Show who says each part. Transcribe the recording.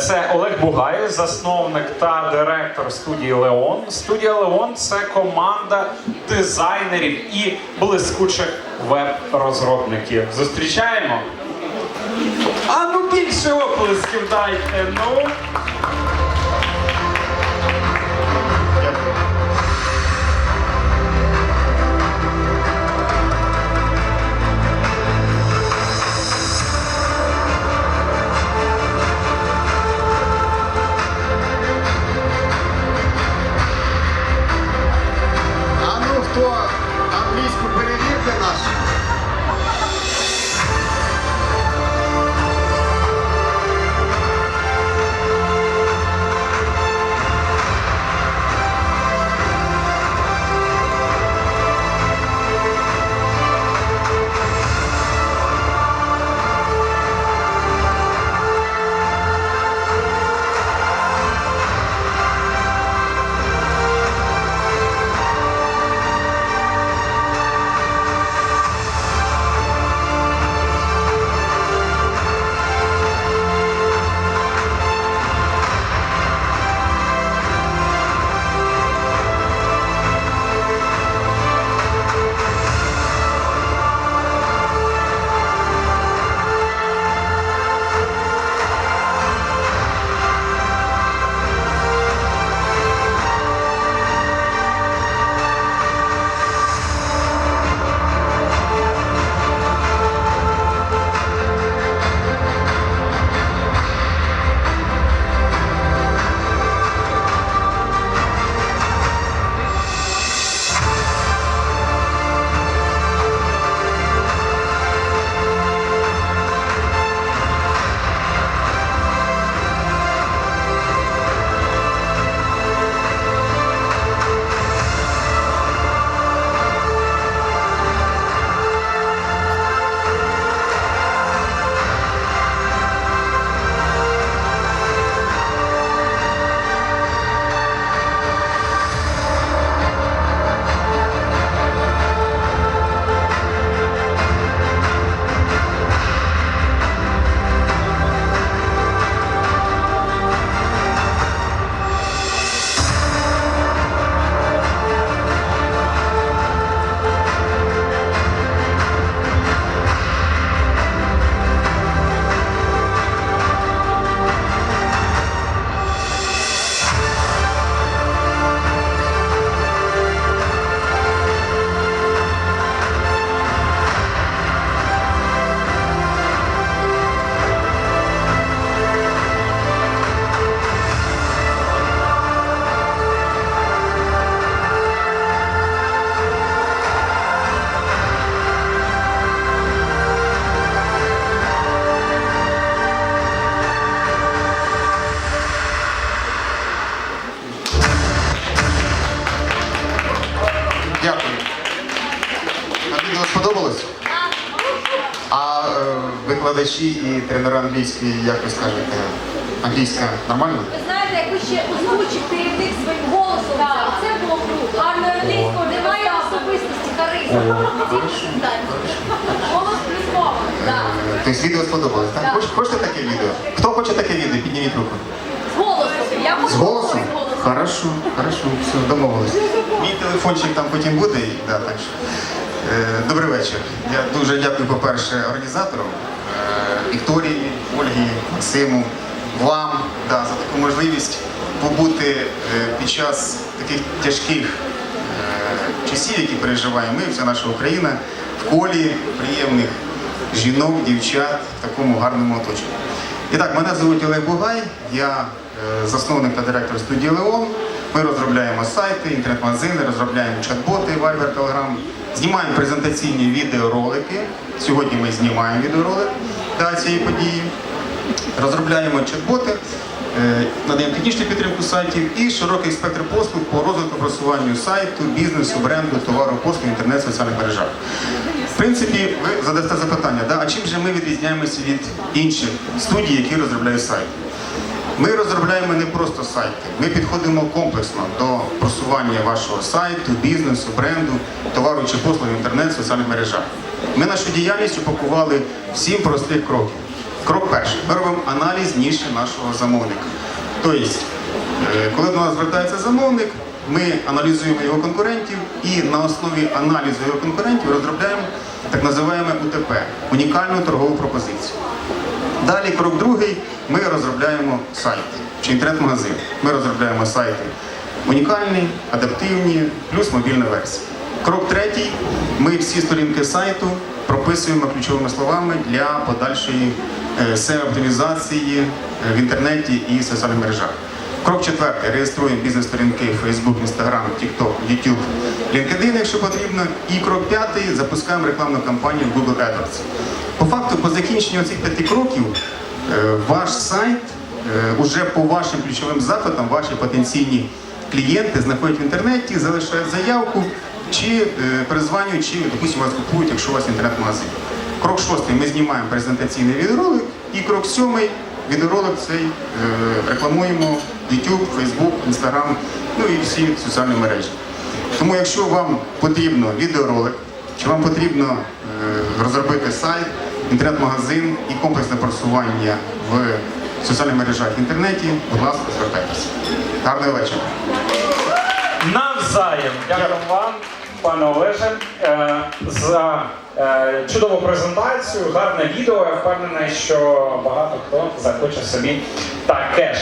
Speaker 1: Це Олег Бугай, засновник та директор студії Леон. Студія Леон це команда дизайнерів і блискучих веб-розробників. Зустрічаємо. А ну більше оплесків дайте. Ну.
Speaker 2: А викладачі і тренери англійської, як ви скажете, англійська нормально?
Speaker 3: Ви знаєте, як ви ще озвучите тих своїм голосом, це було круто. Гарно англійською немає особистості, харизми. Голос плюс мова.
Speaker 2: Е, Тобто відео сподобалось, так? Хоч- Хочете таке відео? Хто хоче таке відео? Підніміть руку.
Speaker 3: З голосом. Я
Speaker 2: З
Speaker 3: хочу
Speaker 2: голосом?
Speaker 3: з голосом.
Speaker 2: Хорошо, хорошо, все, домовились. Мій телефончик там потім буде, і- да, так що. Е, Добрий вечір. Я дуже дякую, по-перше, організаторам Вікторії, Ольгі, Максиму, вам да, за таку можливість побути е, під час таких тяжких е, часів, які переживаємо ми, вся наша Україна, в колі приємних жінок, дівчат в такому гарному оточенні. І так, мене звуть Олег Бугай, я е, засновник та директор студії Леон. Ми розробляємо сайти, інтернет-магазини, розробляємо чат-боти, Viber, Telegram, знімаємо презентаційні відеоролики. Сьогодні ми знімаємо відеоролик да, цієї події. Розробляємо чат-боти, е, надаємо технічну підтримку сайтів і широкий спектр послуг по розвитку просуванню сайту, бізнесу, бренду, товару, послуг, інтернет, соціальних мережах. В принципі, ви задасте запитання, да? а чим же ми відрізняємося від інших студій, які розробляють сайт? Ми розробляємо не просто сайти, ми підходимо комплексно до просування вашого сайту, бізнесу, бренду, товару чи послуг в інтернет, соціальних мережах. Ми нашу діяльність упакували в сім простих кроків. Крок перший. Ми робимо аналіз ніші нашого замовника. Тобто, е, коли до нас звертається замовник, ми аналізуємо його конкурентів і на основі аналізу його конкурентів розробляємо так називаємо УТП унікальну торгову пропозицію. Далі крок другий. Ми розробляємо сайти чи інтернет-магазин. Ми розробляємо сайти унікальні, адаптивні, плюс мобільна версія. Крок третій. Ми всі сторінки сайту прописуємо ключовими словами для подальшої е, SEO-оптимізації е, в інтернеті і соціальних мережах. Крок четвертий. Реєструємо бізнес-сторінки Facebook, Instagram, TikTok, YouTube, LinkedIn, якщо потрібно. І крок п'ятий запускаємо рекламну кампанію в Google AdWords. По факту, по закінченню цих п'яти кроків, е, ваш сайт е, уже по вашим ключовим запитам, ваші потенційні клієнти знаходять в інтернеті, залишають заявку чи е, перезванюють, чи, допустимо, вас купують, якщо у вас інтернет-магазин. Крок шостий ми знімаємо презентаційний відеоролик, і крок сьомий відеоролик цей рекламуємо YouTube, Facebook, Instagram, ну і всі соціальні мережі. Тому якщо вам потрібно відеоролик, чи вам потрібно е, розробити сайт, інтернет-магазин і комплексне просування в соціальних мережах в інтернеті, будь ласка, звертайтеся. Гарного вечора.
Speaker 1: Навзаєм. Дякую вам, пане Олеже, е, за е, чудову презентацію, гарне відео. Я впевнений, що багато хто захоче собі таке ж.